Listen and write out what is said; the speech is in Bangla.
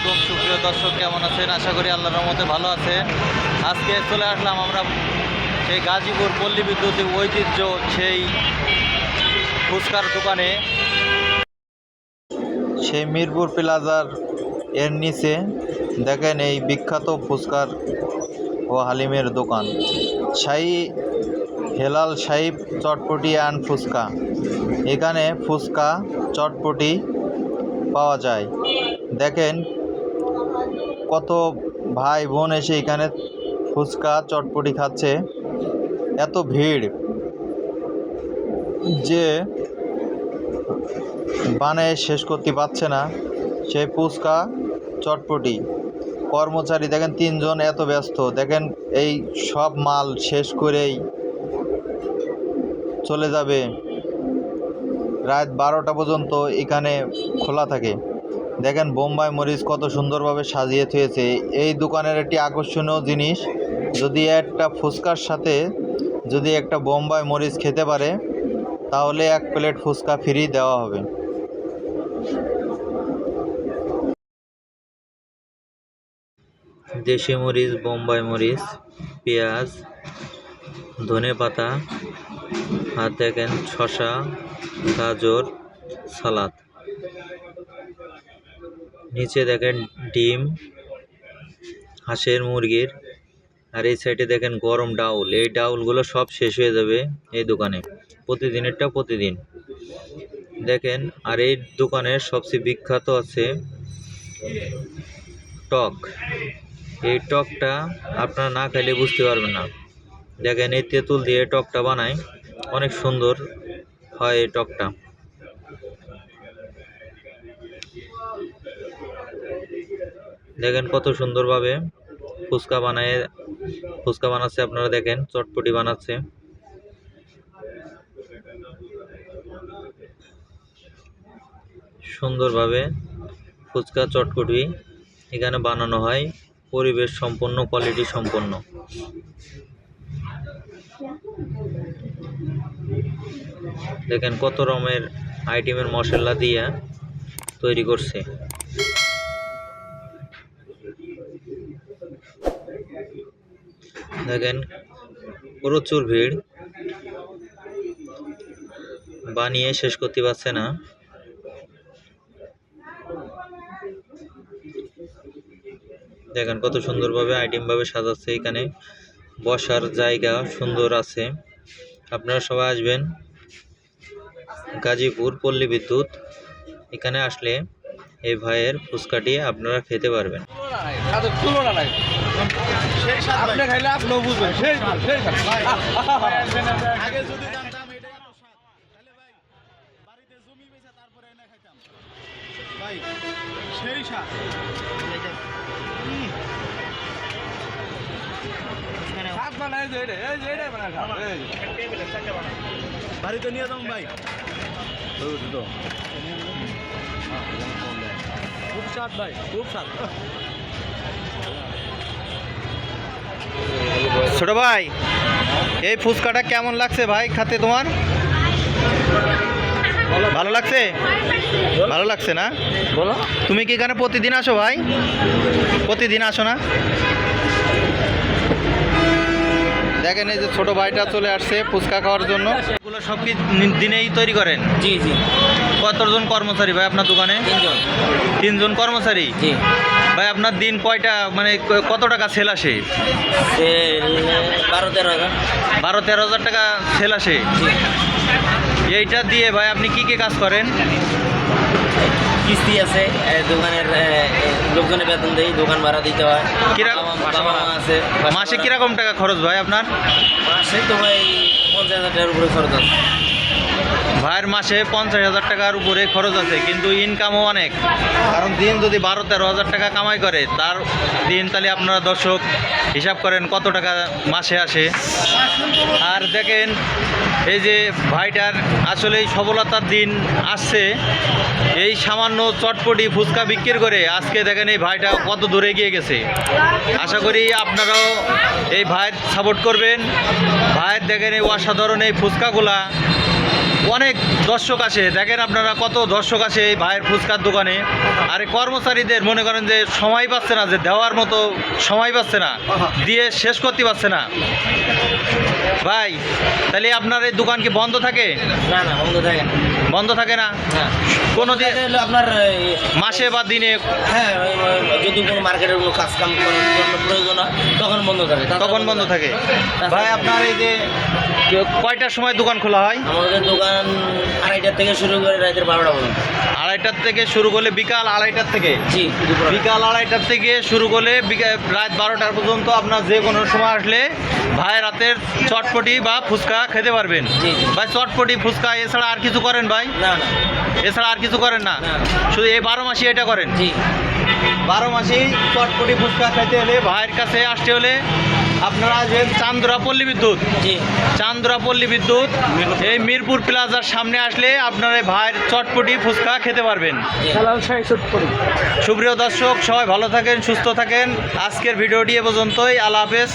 আলাইকুম, সুপ্রিয় দর্শক, কেমন আছেন? আশা করি আল্লাহর রহমতে ভালো আছেন। আজকে চলে আসলাম আমরা সেই গাজীপুর পল্লী বিদ্যুতের ঐতিহ্য, সেই ফুচকার দোকানে। সেই মিরপুর প্লাজার এর নিচে দেখেন এই বিখ্যাত ফুচকার ও হালিমের দোকান। শাহী হেলাল সাহিব চটপটি অ্যান্ড ফুচকা। এখানে ফুচকা, চটপটি পাওয়া যায়। দেখেন কত ভাই বোন এসে এখানে ফুচকা চটপটি খাচ্ছে। এত ভিড় যে বানায় শেষ করতে পারছে না সেই ফুচকা চটপটি। কর্মচারী দেখেন, তিনজন এত ব্যস্ত। দেখেন, এই সব মাল শেষ করেই চলে যাবে। রাত বারোটা পর্যন্ত এখানে খোলা থাকে। দেখেন বোম্বাই মরিচ কত সুন্দরভাবে সাজিয়ে থুয়েছে। এই দোকানের একটি আকর্ষণীয় জিনিস, যদি একটা ফুচকার সাথে যদি একটা বোম্বাই মরিচ খেতে পারে, তাহলে এক প্লেট ফুচকা ফ্রি দেওয়া হবে। দেশি মরিচ, বোম্বাই মরিচ, পেঁয়াজ, ধনে পাতা, আর দেখেন শসা, গাজর, সালাদ। নিচে দেখেন ডিম, হাঁসের মুরগির, আর এই সাইডে দেখেন গরম ডাউল। এই ডাউলগুলো সব শেষ হয়ে যাবে এই দোকানে, প্রতিদিনেরটা প্রতিদিন। দেখেন, আর এই দোকানের সবচেয়ে বিখ্যাত আছে টক। এই টকটা আপনারা না খাইলে বুঝতে পারবেন না। দেখেন এই তেঁতুল দিয়ে টকটা বানায়, অনেক সুন্দর হয় এই টকটা। দেখেন কত সুন্দরভাবে ফুচকা বানায়, ফুচকা বানাচ্ছে আপনারা দেখেন, চটপটি বানাচ্ছে। সুন্দরভাবে ফুচকা চটপটি এখানে বানানো হয়, পরিবেশ সম্পন্ন কোয়ালিটি সম্পন্ন। দেখেন কত রকমের আইটেমের মশলা দিয়ে তৈরি করছে। দেখেন, প্রচুর ভিড়। বানিয়ে শেষ করতে পারছে না। দেখেন, কত সুন্দরভাবে আইটেমভাবে সাজাচ্ছে এখানে। বসার জায়গা সুন্দর আছে। আপনারা সবাই আসবেন। গাজীপুর পল্লী বিদ্যুৎ। এখানে আসলে এই ভাইয়ের ফুচকাটি আপনারা খেতে পারবেন। তুলনা নাই। আপনি খাইলে আপনিও বুঝবেন সেই সেই আগে যদি জানতাম এটা এত স্বাদ। তাহলে ভাই বাড়িতে জমি বেচে তারপরে এনে খাইতাম। ভাই সেই স্বাদ সাত বানাই যে রে এই যে রে বানাই সাত এই। বাড়িতে নিয়ে যাব ভাই। খুব স্বাদ ভাই খুব স্বাদ। ছোট ভাই এই ফুচকাটা কেমন লাগছে ভাই খাতে তোমার? ভালো লাগছে? ভালো লাগছে না? বলো। তুমি কি এখানে প্রতিদিন আসো ভাই? প্রতিদিন আসো না? দেখেন এই যে ছোট ভাইটা চলে আসছে ফুচকা খাওয়ার জন্য। এগুলো সব কি দিনেই তৈরি করেন? জি জি। কতজন কর্মচারী ভাই আপনার দোকানে? তিনজন। তিনজন কর্মচারী? জি। ভাই আপনার দিন কয়টা মানে কত টাকা সেল আসে? বারো তেরো হাজার। বারো তেরো হাজার টাকা সেল আসে? এইটা দিয়ে ভাই আপনি কি কি কাজ করেন? কিস্তি আছে দোকানের লোকজনের বেতন দেই দোকান ভাড়া দিতে হয়। কিরকম- আছে মাসে কীরকম টাকা খরচ ভাই আপনার? মাসে তো ভাই পঞ্চাশ হাজার টাকার উপরে খরচ আছে। ভাইয়ের মাসে পঞ্চাশ হাজার টাকার উপরে খরচ আছে, কিন্তু ইনকামও অনেক। কারণ দিন যদি বারো তেরো হাজার টাকা কামাই করে, তার দিন তাহলে আপনারা দর্শক হিসাব করেন কত টাকা মাসে আসে। আর দেখেন, এই যে ভাইটার আসলেই সফলতার দিন আসছে, এই সামান্য চটপটি ফুচকা বিক্রি করে আজকে দেখেন এই ভাইটা কত দূরে গিয়ে গেছে। আশা করি আপনারাও এই ভাইয়ের সাপোর্ট করবেন। ভাইয়ের দেখেন এই অসাধারণ এই ফুচকাগুলা। অনেক দর্শক আসে। দেখেন আপনারা কত দর্শক আসে এই ভাইয়ের ফুচকার দোকানে। আর কর্মচারীদের মনে করেন যে সময় পাচ্ছে না, যে দেওয়ার মতো সময় পাচ্ছে না, দিয়ে শেষ করতে পারছে না। ভাই, তাহলে আপনার এই দোকান কি বন্ধ থাকে? না না, বন্ধ থাকে। বন্ধ থাকে না? না কোনো দিন আপনার মাসে বা দিনে হ্যাঁ যদি কোনো মার্কেটের কোনো কাজ কাম করার জন্য প্রয়োজন হয় তখন বন্ধ থাকে। তখন বন্ধ থাকে। ভাই আপনার এই যে কয়টার সময় দোকান খোলা হয়? আমাদের দোকান আড়াইটার থেকে শুরু করে রাতের বারোটা পর্যন্ত। আড়াইটার থেকে শুরু করলে বিকাল আড়াইটার থেকে। জি বিকাল আড়াইটার থেকে শুরু করলে রাত বারোটার পর্যন্ত আপনার যে কোনো সময় আসলে ভাই রাতের চটপটি বা ফুচকা খেতে পারবেন। ভাই চটপটি ফুচকা এছাড়া আর কিছু করেন ভাই? না এছাড়া আর কিছু করেন না? না। শুধু এই বারো মাসে এটা করেন? জি। বারো মাসেই চটপটি ফুচকা খেতে হলে ভাইয়ের কাছে আসতে হলে আপনারা আসবেন চান্দরা পল্লী বিদ্যুৎ? চান্দ্রাপল্লী চান্দরা পল্লী বিদ্যুৎ এই মিরপুর প্লাজার সামনে আসলে আপনারা ভাইয়ের চটপটি ফুচকা খেতে পারবেন। সুপ্রিয় দর্শক সবাই ভালো থাকেন সুস্থ থাকেন। আজকের ভিডিওটি এ পর্যন্তই। আল্লাহ হাফেজ।